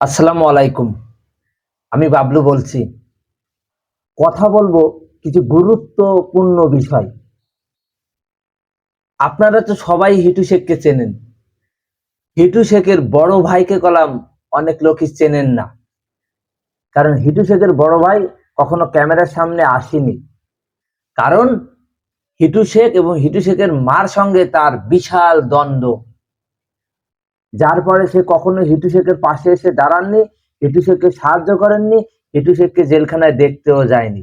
আসসালামু আলাইকুম। আমি বাবলু বলছি। কথা বলব কিছু গুরুত্বপূর্ণ বিষয়। আপনারা তো সবাই হিটু শেখকে চেনেন। হিটু শেখের বড় ভাইকে কলাম অনেক লোকই চেনেন না। কারণ হিটু শেখের বড় ভাই কখনো ক্যামেরার সামনে আসেনি। কারণ হিটু শেখ এবং হিটু শেখের মার সঙ্গে তার বিশাল দ্বন্দ্ব। যার পরে সে কখনো হিটু শেখের পাশে এসে দাঁড়াননি, হিটু শেখকে সাহায্য করেননি, হিটু শেখকে জেলখানায় দেখতেও যায়নি।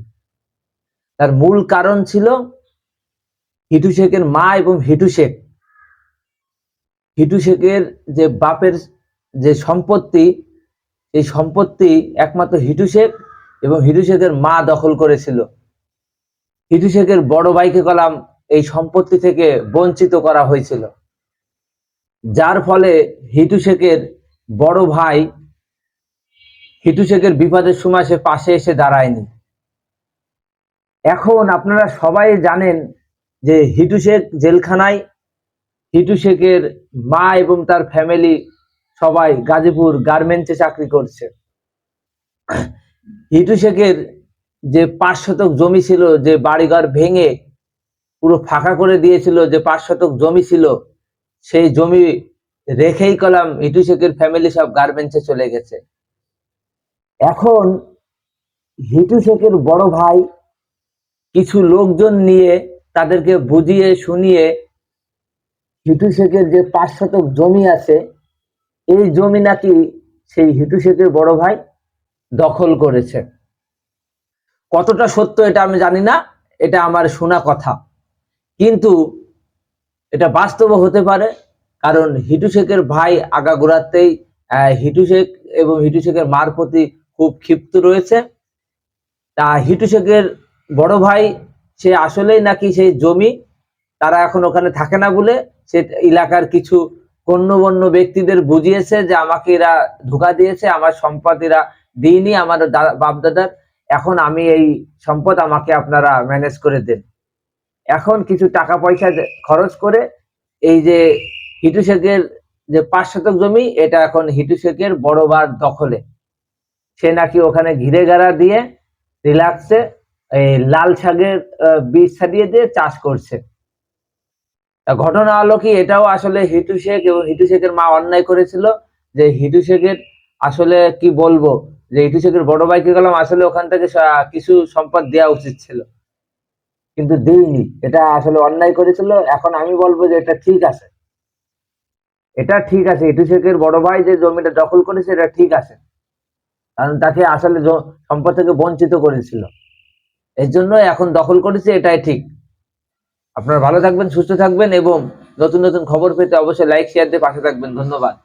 তার মূল কারণ ছিল হিটু শেখের মা এবং হিটু শেখ। হিটু শেখের যে বাপের যে সম্পত্তি এই সম্পত্তি একমাত্র হিটু শেখ এবং হিটু শেখের মা দখল করেছিল। হিটু শেখের বড় ভাইকে কলাম এই সম্পত্তি থেকে বঞ্চিত করা হয়েছিল। যার ফলে হিটু শেখের বড় ভাই হিটু শেখের বিপদের সময় সে পাশে এসে দাঁড়ায়নি। এখন আপনারা সবাই জানেন যে হিটু শেখ জেলখানায় হিটু শেখের মা এবং তার ফ্যামিলি সবাই গাজীপুর গার্মেন্টসে চাকরি করছে। হিটু শেখের যে পাঁচ শতক জমি ছিল, যে বাড়িঘর ভেঙে পুরো ফাঁকা করে দিয়েছিল, যে পাঁচ শতক জমি ছিল সেই জমি রেখেই কলাম হিটু শেখের ফ্যামিলি সব গার্মেন্টসে চলে গেছে। এখন হিটু শেখের বড় ভাই কিছু লোকজন নিয়ে তাদেরকে বুঝিয়ে শুনিয়ে হিটু শেখের যে পাঁচ শতক জমি আছে, এই জমি নাকি সেই হিটু শেখের বড় ভাই দখল করেছে। কতটা সত্য এটা আমি জানি না, এটা আমার শোনা কথা। কিন্তু এটা বাস্তব হতে পারে, কারণ হিটু শেখের ভাই আগাগোড়াতেই হিটু শেখ এবং হিটু শেখের মার প্রতি খুব ক্ষিপ্ত রয়েছে। তা হিটু শেখের বড় ভাই, সে আসলেই নাকি সেই জমি, তারা এখন ওখানে থাকে না বলে সে এলাকার কিছু গণ্যবন্য ব্যক্তিদের বুঝিয়েছে যে আমাকে এরা ধোকা দিয়েছে, আমার সম্পদ এরা দিইনি আমার বাপদাদার, এখন আমি এই সম্পদ আমাকে আপনারা ম্যানেজ করে দেন। এখন কিছু টাকা পয়সা খরচ করে এই যে হিটু শেখের যে পাঁচ শতক জমি, এটা এখন হিটু শেখের বড় বার দখলে। সে নাকি ওখানে ঘিরে গাড়া দিয়ে রিল্যাক্সে এই লাল শাকের বীজ ছাড়িয়ে দিয়ে চাষ করছে। ঘটনা হলো কি, এটাও আসলে হিটু শেখ এবং হিটু শেখের মা অন্যায় করেছিল যে হিটু শেখের আসলে কি বলব, যে হিটু শেখের বড় ভাইকে গেলাম, আসলে ওখান থেকে কিছু সম্পদ দেওয়া উচিত ছিল। কিন্তু দেইনি। এটা আসলে অন্যায় করেছিল, এখন আমি বলব যে এটা ঠিক আছে। এটা ঠিক আছে হিটু শেখের বড় ভাই যে জমিটা দখল করেছে, এটা ঠিক আছে। কারণ তাকে আসলে সম্পদ থেকে বঞ্চিত করেছিল। এর জন্য এখন দখল করেছে, এটাই ঠিক। আপনারা ভালো থাকবেন, সুস্থ থাকবেন, এবং নতুন নতুন খবর পেতে অবশ্যই লাইক শেয়ার দিয়ে পাশে থাকবেন। ধন্যবাদ।